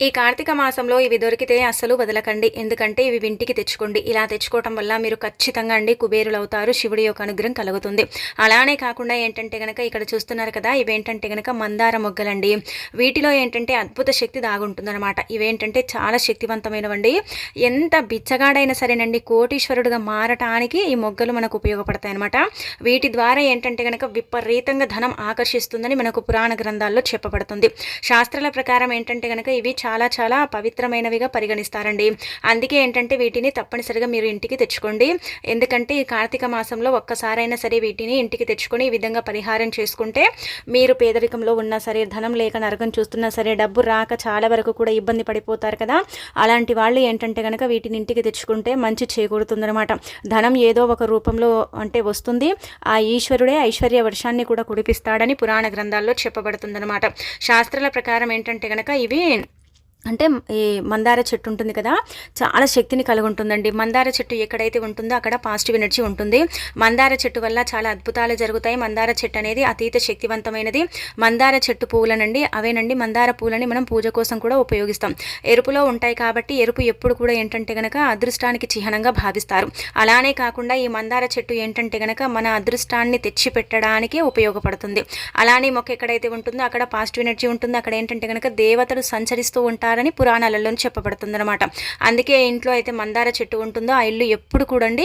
ఈ కార్తీక మాసంలో ఇవి దొరికితే అస్సలు వదలకండి. ఎందుకంటే ఇవి ఇంటికి తెచ్చుకోండి. ఇలా తెచ్చుకోవటం వల్ల మీరు ఖచ్చితంగా అండి కుబేరులు అవుతారు శివుడి యొక్క అనుగ్రహం కలుగుతుంది. అలానే కాకుండా ఏంటంటే గనక ఇక్కడ చూస్తున్నారు కదా ఇవేంటంటే గనక మందార మొగ్గలండి. వీటిలో ఏంటంటే అద్భుత శక్తి దాగుంటుందన్నమాట. ఇవేంటంటే చాలా శక్తివంతమైనవండి. ఎంత బిచ్చగాడైనా సరేనండి కోటీశ్వరుడుగా మారటానికి ఈ మొగ్గలు మనకు ఉపయోగపడతాయి అనమాట వీటి ద్వారా ఏంటంటే గనక విపరీతంగా ధనం ఆకర్షిస్తుందని మనకు పురాణ గ్రంథాల్లో చెప్పబడుతుంది. శాస్త్రాల ప్రకారం ఏంటంటే గనక ఇవి చాలా చాలా పవిత్రమైనవిగా పరిగణిస్తారండి. అందుకే ఏంటంటే వీటిని తప్పనిసరిగా మీరు ఇంటికి తెచ్చుకోండి. ఎందుకంటే ఈ కార్తీక మాసంలో ఒక్కసారైనా సరే వీటిని ఇంటికి తెచ్చుకొని ఈ విధంగా పరిహారం చేసుకుంటే మీరు పేదరికంలో ఉన్నా సరే ధనం లేక నరకం చూస్తున్నా సరే డబ్బు రాక చాలా వరకు కూడా ఇబ్బంది పడిపోతారు కదా. అలాంటి వాళ్ళు ఏంటంటే కనుక వీటిని ఇంటికి తెచ్చుకుంటే మంచి చేకూరుతుందనమాట ధనం ఏదో ఒక రూపంలో అంటే వస్తుంది. ఆ ఈశ్వరుడే ఐశ్వర్య వర్షాన్ని కూడా కుడిపిస్తాడని పురాణ గ్రంథాల్లో చెప్పబడుతుందనమాట శాస్త్రాల ప్రకారం ఏంటంటే కనుక ఇవి అంటే ఈ మందార చెట్టు ఉంటుంది కదా చాలా శక్తిని కలిగి ఉంటుందండి మందార చెట్టు ఎక్కడైతే ఉంటుందో అక్కడ పాజిటివ్ ఎనర్జీ ఉంటుంది. మందార చెట్టు వల్ల చాలా అద్భుతాలు జరుగుతాయి. మందార చెట్టు అనేది అతీత శక్తివంతమైనది. మందార చెట్టు పువ్వులనండి అవేనండి. మందార పూలని మనం పూజ కోసం కూడా ఉపయోగిస్తాం. ఎరుపులో ఉంటాయి కాబట్టి ఎరుపు ఎప్పుడు కూడా ఏంటంటే గనక అదృష్టానికి చిహ్నంగా భావిస్తారు. అలానే కాకుండా ఈ మందార చెట్టు ఏంటంటే గనక మన అదృష్టాన్ని తెచ్చి పెట్టడానికి ఉపయోగపడుతుంది. అలానే మొక్క ఎక్కడైతే ఉంటుందో అక్కడ పాజిటివ్ ఎనర్జీ ఉంటుంది. అక్కడ ఏంటంటే గనక దేవతలు సంచరిస్తూ ఉంటారు. ఉంటారని పురాణాలలో చెప్పబడుతుంది అనమాట అందుకే ఇంట్లో అయితే మందార చెట్టు ఉంటుందో ఆ ఇల్లు ఎప్పుడు కూడండి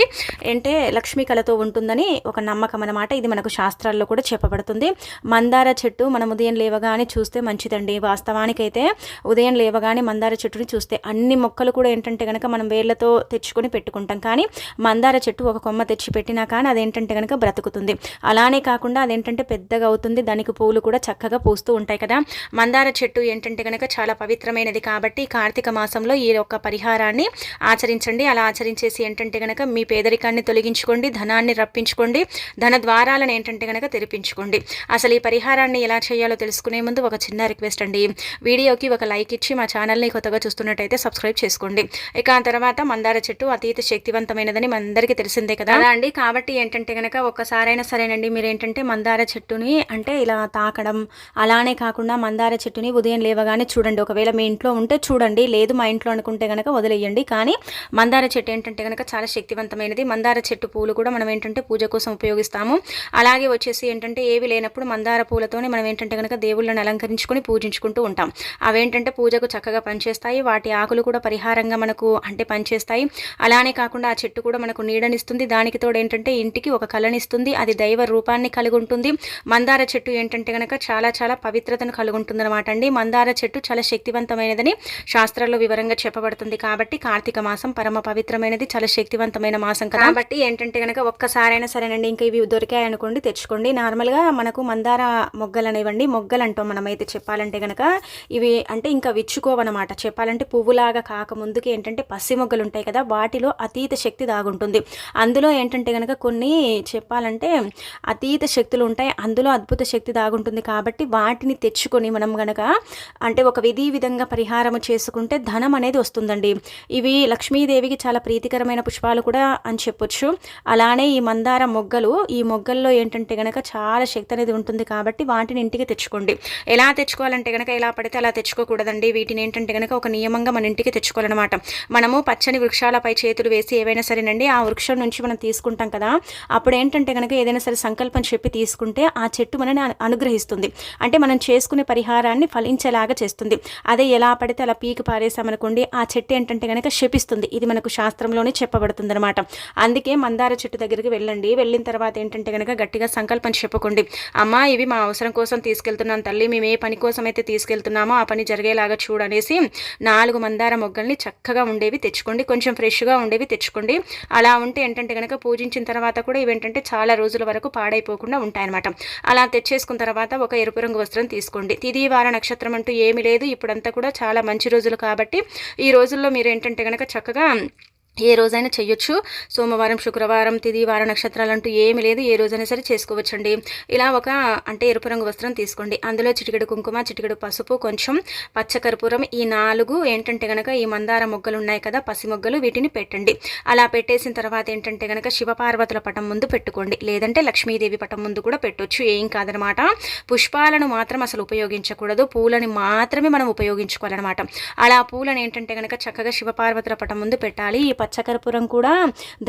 అంటే లక్ష్మీ కళతో ఉంటుందని ఒక నమ్మకం అనమాట ఇది మనకు శాస్త్రాల్లో కూడా చెప్పబడుతుంది. మందార చెట్టు మనం ఉదయం లేవగానే చూస్తే మంచిదండి. వాస్తవానికి అయితే ఉదయం లేవగానే మందార చెట్టుని చూస్తే అన్ని మొక్కలు కూడా ఏంటంటే కనుక మనం వేళ్ళతో తెచ్చుకొని పెట్టుకుంటాం. కానీ మందార చెట్టు ఒక కొమ్మ తెచ్చి పెట్టినా కానీ అదేంటంటే కనుక బ్రతుకుతుంది. అలానే కాకుండా అదేంటంటే పెద్దగా అవుతుంది. దానికి పూలు కూడా చక్కగా పూస్తూ ఉంటాయి కదా. మందార చెట్టు ఏంటంటే కనుక చాలా పవిత్రమైనది ఉంటుంది. కాబట్టి కార్తీక మాసంలో ఈ యొక్క పరిహారాన్ని ఆచరించండి. అలా ఆచరించేసి ఏంటంటే కనుక మీ పేదరికాన్ని తొలగించుకోండి ధనాన్ని రప్పించుకోండి ధన ద్వారాలను ఏంటంటే కనుక తెరిపించుకోండి. అసలు ఈ పరిహారాన్ని ఎలా చేయాలో తెలుసుకునే ముందు ఒక చిన్న రిక్వెస్ట్ అండి. వీడియోకి ఒక లైక్ ఇచ్చి మా ఛానల్ని కొత్తగా చూస్తున్నట్టయితే సబ్స్క్రైబ్ చేసుకోండి. ఇక ఆ తర్వాత మందార చెట్టు అతీత శక్తివంతమైనదని మనందరికీ తెలిసిందే కదా? అండి. కాబట్టి ఏంటంటే కనుక ఒక్కసారైనా సరేనండి. మీరు ఏంటంటే మందార చెట్టుని అంటే ఇలా తాకడం అలానే కాకుండా మందార చెట్టుని ఉదయం లేవగానే చూడండి. ఒకవేళ మీ ఇంట్లో ఇంట్లో ఉంటే చూడండి. లేదు మా ఇంట్లో అనుకుంటే కనుక వదిలేయండి. కానీ మందార చెట్టు ఏంటంటే కనుక చాలా శక్తివంతమైనది. మందార చెట్టు పూలు కూడా మనం ఏంటంటే పూజ కోసం ఉపయోగిస్తాము. అలాగే వచ్చేసి ఏంటంటే ఏవి లేనప్పుడు మందార పూలతోనే మనం ఏంటంటే కనుక దేవుళ్ళని అలంకరించుకొని పూజించుకుంటూ ఉంటాం. అవేంటంటే పూజకు చక్కగా పనిచేస్తాయి. వాటి ఆకులు కూడా పరిహారంగా మనకు అంటే పనిచేస్తాయి. అలానే కాకుండా ఆ చెట్టు కూడా మనకు నీడనిస్తుంది. దానికి తోడు ఏంటంటే ఇంటికి ఒక కళనిస్తుంది అది దైవ రూపాన్ని కలిగి ఉంటుంది మందార చెట్టు ఏంటంటే కనుక చాలా చాలా పవిత్రతను కలిగి అనమాట అండి. మందార చెట్టు చాలా శక్తివంతమైనది. లేదని శాస్త్రాల్లో వివరంగా చెప్పబడుతుంది కాబట్టి కార్తీక మాసం పరమ పవిత్రమైనది చాలా శక్తివంతమైన మాసం కదా. కాబట్టి ఏంటంటే కనుక ఒక్కసారైనా సరేనండి ఇంకా ఇవి దొరికాయనుకోండి తెచ్చుకోండి. నార్మల్గా మనకు మందార మొగ్గలు అనేవండి మొగ్గలు అంటాం మనమైతే చెప్పాలంటే కనుక ఇవి అంటే ఇంకా విచ్చుకోవన్నమాట చెప్పాలంటే పువ్వులాగా కాక ముందుకి ఏంటంటే పసి మొగ్గలు ఉంటాయి కదా వాటిలో అతీత శక్తి దాగుంటుంది. అందులో ఏంటంటే కనుక కొన్ని చెప్పాలంటే అతీత శక్తులు ఉంటాయి అందులో అద్భుత శక్తి దాగుంటుంది కాబట్టి వాటిని తెచ్చుకొని మనం గనక అంటే ఒక విధి విధంగా పరిహారం పరిహారము చేసుకుంటే ధనం అనేది వస్తుందండి. ఇవి లక్ష్మీదేవికి చాలా ప్రీతికరమైన పుష్పాలు కూడా అని చెప్పొచ్చు. అలానే ఈ మందార మొగ్గలు ఈ మొగ్గల్లో ఏంటంటే కనుక చాలా శక్తి అనేది ఉంటుంది కాబట్టి వాటిని ఇంటికి తెచ్చుకోండి. ఎలా తెచ్చుకోవాలంటే కనుక ఎలా పడితే అలా తెచ్చుకోకూడదండి. వీటిని ఏంటంటే కనుక ఒక నియమంగా మన ఇంటికి తెచ్చుకోవాలన్నమాట. మనము పచ్చని వృక్షాలపై చేతులు వేసి ఏవైనా సరేనండి ఆ వృక్షం నుంచి మనం తీసుకుంటాం కదా అప్పుడు ఏంటంటే కనుక ఏదైనా సరే సంకల్పం చెప్పి తీసుకుంటే ఆ చెట్టు మనని అనుగ్రహిస్తుంది. అంటే మనం చేసుకునే పరిహారాన్ని ఫలించేలాగా చేస్తుంది. అదే ఎలా పడితే అలా పీకి పారేసామనుకోండి ఆ చెట్టు ఏంటంటే కనుక శపిస్తుంది. ఇది మనకు శాస్త్రంలోనే చెప్పబడుతుంది అనమాట అందుకే మందార చెట్టు దగ్గరికి వెళ్ళండి. వెళ్ళిన తర్వాత ఏంటంటే కనుక గట్టిగా సంకల్పం చెప్పుకోండి. అమ్మ ఇవి మా అవసరం కోసం తీసుకెళ్తున్నాను తల్లి. మేము ఏ పని కోసం అయితే తీసుకెళ్తున్నామో ఆ పని జరిగేలాగా చూడనేసి నాలుగు మందార మొగ్గల్ని చక్కగా ఉండేవి తెచ్చుకోండి. కొంచెం ఫ్రెష్గా ఉండేవి తెచ్చుకోండి. అలా ఉంటే ఏంటంటే కనుక పూజించిన తర్వాత కూడా ఇవేంటంటే చాలా రోజుల వరకు పాడైపోకుండా ఉంటాయన్నమాట. అలా తెచ్చేసుకున్న తర్వాత ఒక ఎరుపు రంగు వస్త్రం తీసుకోండి. తిదివార నక్షత్రం అంటూ ఏమీ లేదు. ఇప్పుడంతా కూడా చాలా మంచి రోజులు కాబట్టి ఈ రోజుల్లో మీరు ఏంటంటే కనుక చక్కగా ఏ రోజైనా చేయొచ్చు సోమవారం శుక్రవారం తిది వార నక్షత్రాలు అంటూ ఏమి లేదు. ఏ రోజైనా సరే చేసుకోవచ్చండి. ఇలా ఒక అంటే ఎరుపు రంగు వస్త్రం తీసుకోండి. అందులో చిటికెడు కుంకుమ చిటికెడు పసుపు కొంచెం పచ్చకర్పూరం ఈ నాలుగు. ఏంటంటే గనక ఈ మందార మొగ్గలు ఉన్నాయి కదా పసి మొగ్గలు వీటిని పెట్టండి. అలా పెట్టేసిన తర్వాత ఏంటంటే గనక శివపార్వతుల పటం ముందు పెట్టుకోండి. లేదంటే లక్ష్మీదేవి పటం ముందు కూడా పెట్టొచ్చు. ఏం కాదనమాట. పుష్పాలను మాత్రం అసలు ఉపయోగించకూడదు. పూలని మాత్రమే మనం ఉపయోగించుకోవాలన్నమాట. అలా పూలను ఏంటంటే గనక చక్కగా శివపార్వతుల పటం ముందు పెట్టాలి. ఈ పచ్చకర్పూరం కూడా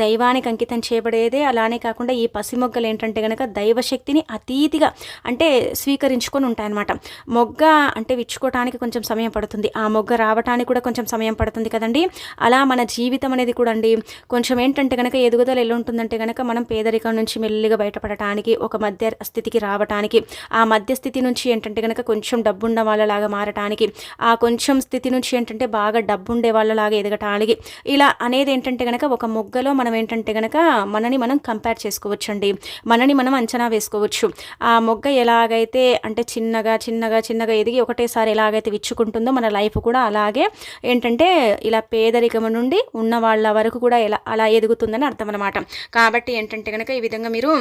దైవానికి అంకితం చేయబడేదే. అలానే కాకుండా ఈ పసి మొగ్గలు ఏంటంటే కనుక దైవశక్తిని అతీతిగా అంటే స్వీకరించుకొని ఉంటాయన్నమాట. మొగ్గ అంటే విచ్చుకోవటానికి కొంచెం సమయం పడుతుంది. ఆ మొగ్గ రావటానికి కూడా కొంచెం సమయం పడుతుంది కదండి. అలా మన జీవితం అనేది కూడా అండి కొంచెం ఏంటంటే కనుక ఎదుగుదల ఎలా ఉంటుందంటే కనుక మనం పేదరికం నుంచి మెల్లిగా బయటపడటానికి ఒక మధ్య స్థితికి రావటానికి ఆ మధ్య స్థితి నుంచి ఏంటంటే కనుక కొంచెం డబ్బున్న వాళ్ళలాగా మారటానికి ఆ కొంచెం స్థితి నుంచి ఏంటంటే బాగా డబ్బుండే వాళ్ళలాగా ఎదగటానికి ఇలా అనేది ఏంటంటే కనుక ఒక మొగ్గలో మనం ఏంటంటే కనుక మనని మనం కంపేర్ చేసుకోవచ్చు అండి మనని మనం అంచనా వేసుకోవచ్చు. ఆ మొగ్గ ఎలాగైతే అంటే చిన్నగా చిన్నగా చిన్నగా ఎదిగి ఒకటేసారి ఎలాగైతే విచ్చుకుంటుందో మన లైఫ్ కూడా అలాగే ఏంటంటే ఇలా పేదరికం నుండి ఉన్న వాళ్ళ వరకు కూడా ఎలా అలా ఎదుగుతుందని అర్థం అనమాట కాబట్టి ఏంటంటే కనుక ఈ విధంగా మీరు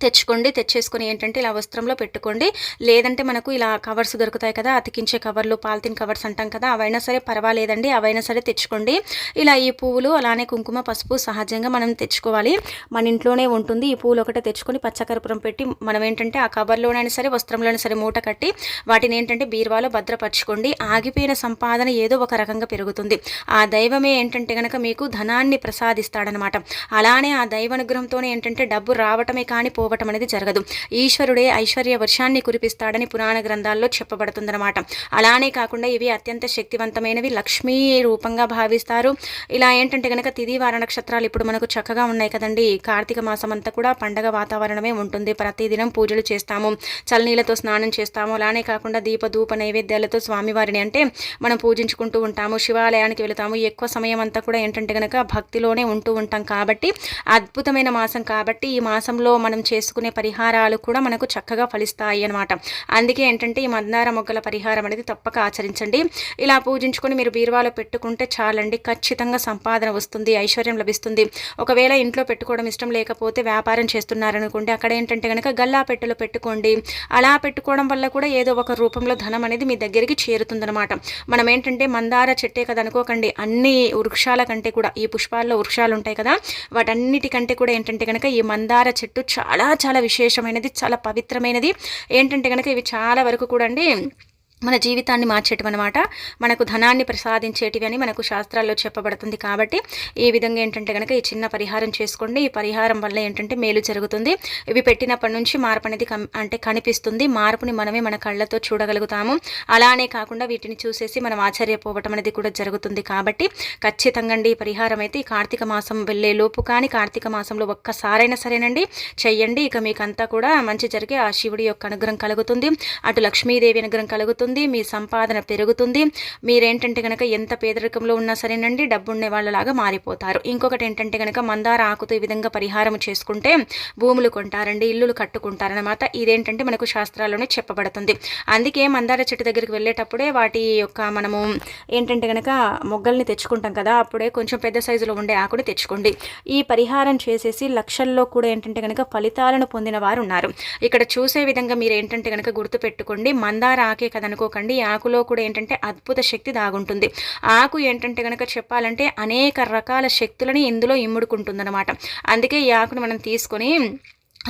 తెచ్చుకోండి తెచ్చేసుకొని ఏంటంటే ఇలా వస్త్రంలో పెట్టుకోండి. లేదంటే మనకు ఇలా కవర్స్ దొరుకుతాయి కదా అతికించే కవర్లు పాలిథిన్ కవర్స్ అంటాం కదా అవైనా సరే పర్వాలేదండి అవైనా సరే తెచ్చుకోండి. ఇలా ఈ పువ్వులు అలానే కుంకుమ పసుపు సహజంగా మనం తెచ్చుకోవాలి. మన ఇంట్లోనే ఉంటుంది ఈ పువ్వులు ఒకటే తెచ్చుకొని పచ్చకర్పూరం పెట్టి మనం ఏంటంటే ఆ కవర్లోనైనా సరే వస్త్రంలోనైనా సరే మూట కట్టి వాటిని ఏంటంటే బీరువాలో భద్రపరచుకోండి. ఆగిపోయిన సంపాదన ఏదో ఒక రకంగా పెరుగుతుంది. ఆ దైవమే ఏంటంటే కనుక మీకు ధనాన్ని ప్రసాదిస్తాడనమాట. అలానే ఆ దైవానుగ్రహంతోనే ఏంటంటే డబ్బు రావటమే కానీ పోవటం అనేది జరగదు. ఈశ్వరుడే ఐశ్వర్య వర్షాన్ని కురిపిస్తాడని పురాణ గ్రంథాల్లో చెప్పబడుతుందన్నమాట. అలానే కాకుండా ఇవి అత్యంత శక్తివంతమైనవి లక్ష్మీ రూపంగా భావిస్తారు. ఇలా ఏంటంటే కనుక తిది వార నక్షత్రాలు ఇప్పుడు మనకు చక్కగా ఉన్నాయి కదండి. కార్తీక మాసం అంతా కూడా పండగ వాతావరణమే ఉంటుంది. ప్రతిదినం పూజలు చేస్తాము. చల్లనీళ్ళతో స్నానం చేస్తాము. అలానే కాకుండా దీప ధూప నైవేద్యాలతో స్వామివారిని అంటే మనం పూజించుకుంటూ ఉంటాము. శివాలయానికి వెళతాము. ఎక్కువ సమయం అంతా కూడా ఏంటంటే కనుక భక్తిలోనే ఉంటూ ఉంటాం కాబట్టి అద్భుతమైన మాసం కాబట్టి ఈ మాసంలో మనం చేసుకునే పరిహారాలు కూడా మనకు చక్కగా ఫలిస్తాయి అనమాట అందుకే ఏంటంటే ఈ మందార మొగ్గల పరిహారం అనేది తప్పక ఆచరించండి. ఇలా పూజించుకొని మీరు బీరువాలో పెట్టుకుంటే చాలండి ఖచ్చితంగా సంపాదన వస్తుంది ఐశ్వర్యం లభిస్తుంది. ఒకవేళ ఇంట్లో పెట్టుకోవడం ఇష్టం లేకపోతే వ్యాపారం చేస్తున్నారనుకోండి అక్కడ ఏంటంటే కనుక గల్లా పెట్టెలో పెట్టుకోండి. అలా పెట్టుకోవడం వల్ల కూడా ఏదో ఒక రూపంలో ధనం అనేది మీ దగ్గరికి చేరుతుందనమాట మనం ఏంటంటే మందార చెట్టే కదా అనుకోకండి అన్ని వృక్షాల కంటే కూడా ఈ పుష్పాల్లో వృక్షాలు ఉంటాయి కదా వాటన్నిటికంటే కూడా ఏంటంటే కనుక ఈ మందార చెట్టు చాలా చాలా చాలా విశేషమైనది చాలా పవిత్రమైనది. ఏంటంటే కనుక ఇవి చాలా వరకు కూడా అండి మన జీవితాన్ని మార్చేటివి అనమాట మనకు ధనాన్ని ప్రసాదించేటివి అని మనకు శాస్త్రాల్లో చెప్పబడుతుంది కాబట్టి ఈ విధంగా ఏంటంటే కనుక ఈ చిన్న పరిహారం చేసుకోండి. ఈ పరిహారం వల్ల ఏంటంటే మేలు జరుగుతుంది. ఇవి పెట్టినప్పటి నుంచి మార్పు అనేది అంటే కనిపిస్తుంది. మార్పుని మనమే మన కళ్ళతో చూడగలుగుతాము. అలానే కాకుండా వీటిని చూసేసి మనం ఆశ్చర్యపోవటం అనేది కూడా జరుగుతుంది కాబట్టి ఖచ్చితంగా ఈ పరిహారం అయితే. ఈ కార్తీక మాసం వెళ్ళే లోపు కానీ కార్తీక మాసంలో ఒక్కసారైనా సరేనండి. చెయ్యండి. ఇక మీకంతా కూడా మంచి జరిగే ఆ శివుడి యొక్క అనుగ్రహం కలుగుతుంది. అటు లక్ష్మీదేవి అనుగ్రహం కలుగుతుంది. పెరుగుతుంది మీ సంపాదన పెరుగుతుంది. మీరేంటంటే కనుక ఎంత పేదరికంలో ఉన్నా సరేనండి డబ్బుండే వాళ్ళలాగా మారిపోతారు. ఇంకొకటి ఏంటంటే కనుక మందార ఆకుతో ఈ విధంగా పరిహారం చేసుకుంటే భూములు కొంటారండి ఇల్లులు కట్టుకుంటారనమాట ఇదేంటంటే మనకు శాస్త్రాల్లోనే చెప్పబడుతుంది. అందుకే మందార చెట్టు దగ్గరికి వెళ్ళేటప్పుడే వాటి యొక్క మనము ఏంటంటే కనుక మొగ్గల్ని తెచ్చుకుంటాం కదా అప్పుడే కొంచెం పెద్ద సైజులో ఉండే ఆకుని తెచ్చుకోండి. ఈ పరిహారం చేసేసి లక్షల్లో కూడా ఏంటంటే కనుక ఫలితాలను పొందిన వారు ఉన్నారు ఇక్కడ చూసే విధంగా మీరు ఏంటంటే కనుక గుర్తుపెట్టుకోండి మందార ఆకే కదనుకో అనుకోకండి ఆకులో కూడా ఏంటంటే అద్భుత శక్తి దాగుంటుంది. ఆకు ఏంటంటే కనుక చెప్పాలంటే అనేక రకాల శక్తులని ఇందులో ఇమ్ముడుకుంటుందన్నమాట అందుకే ఈ ఆకును మనం తీసుకొని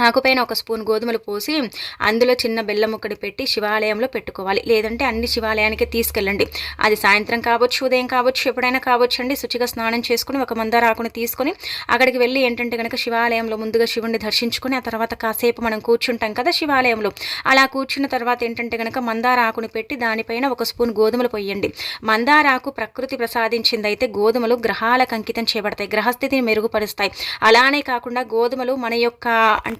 ఆకుపైన ఒక స్పూన్ గోధుమలు పోసి అందులో చిన్న బెల్లం ముక్కడి పెట్టి శివాలయంలో పెట్టుకోవాలి. లేదంటే అన్ని శివాలయానికి తీసుకెళ్ళండి. అది సాయంత్రం కావచ్చు ఉదయం కావచ్చు ఎప్పుడైనా కావచ్చు అండి. శుచిగా స్నానం చేసుకుని ఒక మందార ఆకుని తీసుకొని అక్కడికి వెళ్ళి ఏంటంటే కనుక శివాలయంలో ముందుగా శివుణ్ణి దర్శించుకుని ఆ తర్వాత కాసేపు మనం కూర్చుంటాం కదా శివాలయంలో. అలా కూర్చున్న తర్వాత ఏంటంటే కనుక మందార ఆకుని పెట్టి దానిపైన ఒక స్పూన్ గోధుమలు పోయండి మందార ఆకు ప్రకృతి ప్రసాదించిందైతే గోధుమలు గ్రహాలకు అంకితం చేయబడతాయి గ్రహస్థితిని మెరుగుపరుస్తాయి. అలానే కాకుండా గోధుమలు మన యొక్క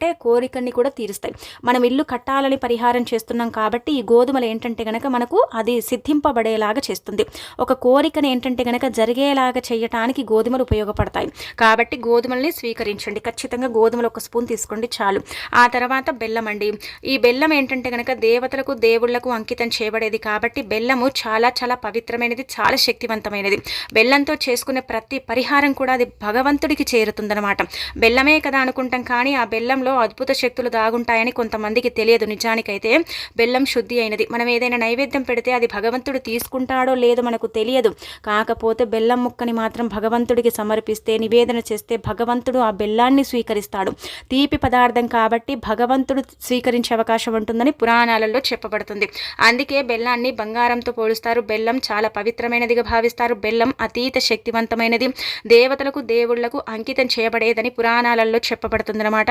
ఏంటంటే కోరికని కూడా తీరుస్తాయి. మనం ఇల్లు కట్టాలని పరిహారం చేస్తున్నాం కాబట్టి ఈ గోధుమలు ఏంటంటే గనక మనకు అది సిద్ధింపబడేలాగా చేస్తుంది. ఒక కోరికను ఏంటంటే గనక జరిగేలాగా చేయటానికి గోధుమలు ఉపయోగపడతాయి. కాబట్టి గోధుమల్ని స్వీకరించండి. ఖచ్చితంగా గోధుమలు ఒక స్పూన్ తీసుకోండి చాలు. ఆ తర్వాత బెల్లం అండి. ఈ బెల్లం ఏంటంటే గనక దేవతలకు దేవుళ్ళకు అంకితం చేయబడేది కాబట్టి బెల్లము చాలా చాలా పవిత్రమైనది చాలా శక్తివంతమైనది. బెల్లంతో చేసుకునే ప్రతి పరిహారం కూడా అది భగవంతుడికి చేరుతుందనమాట బెల్లమే కదా అనుకుంటాం కానీ ఆ బెల్లంలో అద్భుత శక్తులు దాగుంటాయని కొంతమందికి తెలియదు. నిజానికైతే బెల్లం శుద్ధి అయినది. మనం ఏదైనా నైవేద్యం పెడితే అది భగవంతుడు తీసుకుంటాడో లేదో మనకు తెలియదు. కాకపోతే బెల్లం ముక్కని మాత్రం భగవంతుడికి సమర్పిస్తే నివేదన చేస్తే భగవంతుడు ఆ బెల్లాన్ని స్వీకరిస్తాడు. తీపి పదార్థం కాబట్టి భగవంతుడు స్వీకరించే అవకాశం ఉంటుందని పురాణాలలో చెప్పబడుతుంది. అందుకే బెల్లాన్ని బంగారంతో పోలుస్తారు. బెల్లం చాలా పవిత్రమైనదిగా భావిస్తారు. బెల్లం అతీత శక్తివంతమైనది. దేవతలకు దేవుళ్ళకు అంకితం చేయబడేదని పురాణాలలో చెప్పబడుతుందన్నమాట.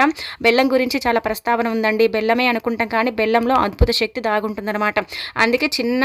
బెల్లం గురించి చాలా ప్రస్తావన ఉందండి. బెల్లమే అనుకుంటాం కానీ బెల్లంలో అద్భుత శక్తి దాగుంటుందన్నమాట. అందుకే చిన్న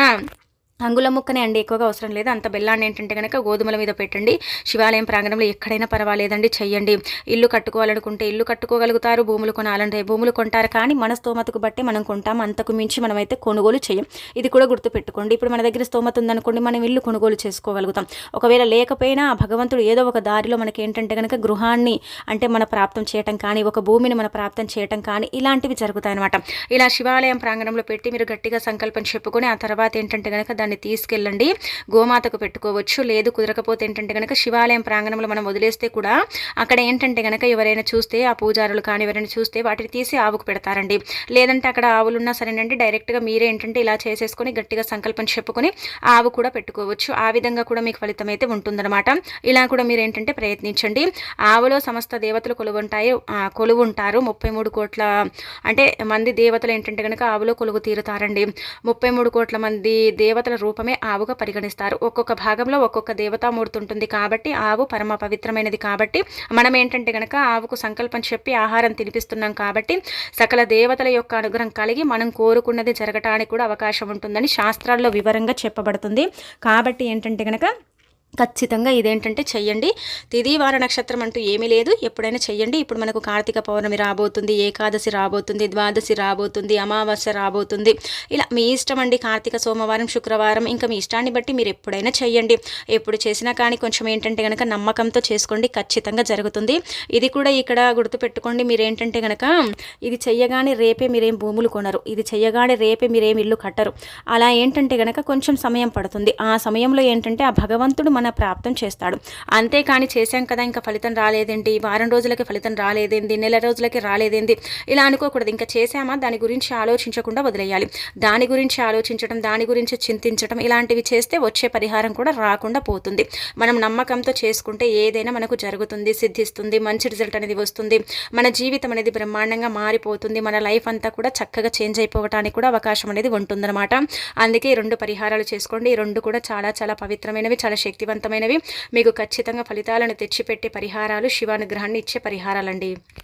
అంగుళం ముక్కనే అండి ఎక్కువగా అవసరం లేదు. అంత బెల్లాన్ని ఏంటంటే కనుక గోధుమల మీద పెట్టండి. శివాలయం ప్రాంగణంలో ఎక్కడైనా పర్వాలేదండి చెయ్యండి. ఇల్లు కట్టుకోవాలనుకుంటే ఇల్లు కట్టుకోగలుగుతారు భూములు కొనాలంటే భూములు కొంటారు. కానీ మన స్తోమతకు బట్టి మనం కొంటాం. అంతకు మించి మనమైతే కొనుగోలు చేయం ఇది కూడా గుర్తుపెట్టుకోండి. ఇప్పుడు మన దగ్గర స్తోమత ఉందనుకోండి మనం ఇల్లు కొనుగోలు చేసుకోగలుగుతాం. ఒకవేళ లేకపోయినా భగవంతుడు ఏదో ఒక దారిలో మనకి ఏంటంటే కనుక గృహాన్ని అంటే మన ప్రాప్తం చేయటం కానీ ఒక భూమిని మన ప్రాప్తం చేయటం కానీ ఇలాంటివి జరుగుతాయన్నమాట. ఇలా శివాలయం ప్రాంగణంలో పెట్టి మీరు గట్టిగా సంకల్పం చెప్పుకొని ఆ తర్వాత ఏంటంటే కనుక దాన్ని తీసుకెళ్ళండి. గోమాతకు పెట్టుకోవచ్చు. లేదు కుదరకపోతే ఏంటంటే కనుక శివాలయం ప్రాంగణంలో మనం వదిలేస్తే కూడా అక్కడ ఏంటంటే కనుక ఎవరైనా చూస్తే ఆ పూజారులు కానీ ఎవరైనా చూస్తే వాటిని తీసి ఆవుకు పెడతారండి. లేదంటే అక్కడ ఆవులు ఉన్నా సరేనండి డైరెక్ట్గా మీరే ఏంటంటే ఇలా చేసేసుకొని గట్టిగా సంకల్పం చెప్పుకొని ఆవు కూడా పెట్టుకోవచ్చు. ఆ విధంగా కూడా మీకు ఫలితం అయితే ఉంటుందన్నమాట. ఇలా కూడా మీరు ఏంటంటే ప్రయత్నించండి. ఆవులో సమస్త దేవతలు కొలువుంటాయి. కొలువు ఉంటారు ముప్పై మూడు కోట్ల అంటే మంది దేవతలు ఏంటంటే కనుక ఆవులో కొలువు తీరుతారండి. ముప్పై మూడు కోట్ల మంది దేవతల రూపమే ఆవుగా పరిగణిస్తారు. ఒక్కొక్క భాగంలో ఒక్కొక్క దేవతామూర్తి ఉంటుంది కాబట్టి ఆవు పరమ పవిత్రమైనది కాబట్టి మనం ఏంటంటే కనుక ఆవుకు సంకల్పం చెప్పి ఆహారం తినిపిస్తున్నాం కాబట్టి సకల దేవతల యొక్క అనుగ్రహం కలిగి మనం కోరుకున్నది జరగటానికి కూడా అవకాశం ఉంటుందని శాస్త్రాల్లో వివరంగా చెప్పబడుతుంది. కాబట్టి ఏంటంటే కనుక ఖచ్చితంగా ఇదేంటంటే చెయ్యండి. తిది వార నక్షత్రం అంటూ ఏమీ లేదు. ఎప్పుడైనా చెయ్యండి. ఇప్పుడు మనకు కార్తీక పౌర్ణమి రాబోతుంది ఏకాదశి రాబోతుంది ద్వాదశి రాబోతుంది అమావాస్య రాబోతుంది. ఇలా మీ ఇష్టం అండి కార్తీక సోమవారం శుక్రవారం. ఇంకా మీ ఇష్టాన్ని బట్టి మీరు ఎప్పుడైనా చెయ్యండి. ఎప్పుడు చేసినా కానీ కొంచెం ఏంటంటే కనుక నమ్మకంతో చేసుకోండి. ఖచ్చితంగా జరుగుతుంది. ఇది కూడా ఇక్కడ గుర్తుపెట్టుకోండి. మీరు ఏంటంటే కనుక ఇది చెయ్యగానే రేపే మీరేం భూములు కొనరు. ఇది చెయ్యగానే రేపే మీరేం ఇల్లు కట్టరు. అలా ఏంటంటే కనుక కొంచెం సమయం పడుతుంది. ఆ సమయంలో ఏంటంటే ఆ భగవంతుడు మన ప్రాప్తం చేస్తాడు. అంతేకాని చేశాం కదా ఇంకా ఫలితం రాలేదేంటి? వారం రోజులకి ఫలితం రాలేదేంటి? నెల రోజులకి రాలేదేంటి? ఇలా అనుకోకూడదు. ఇంకా చేశామా? దాని గురించి ఆలోచించకుండా వదిలేయాలి. దాని గురించి ఆలోచించడం దాని గురించి చింతించడం ఇలాంటివి చేస్తే వచ్చే పరిహారం కూడా రాకుండా పోతుంది. మనం నమ్మకంతో చేసుకుంటే ఏదైనా మనకు జరుగుతుంది సిద్ధిస్తుంది మంచి రిజల్ట్ అనేది వస్తుంది. మన జీవితం అనేది బ్రహ్మాండంగా మారిపోతుంది. మన లైఫ్ అంతా కూడా చక్కగా చేంజ్ అయిపోవడానికి కూడా అవకాశం అనేది ఉంటుందన్నమాట. అందుకే ఈ రెండు పరిహారాలు చేసుకోండి. ఈ రెండు కూడా చాలా చాలా పవిత్రమైనవి చాలా శక్తి శక్తివంతమైనవి. మీకు ఖచ్చితంగా ఫలితాలను తెచ్చిపెట్టే పరిహారాలు శివానుగ్రహాన్ని ఇచ్చే పరిహారాలండి.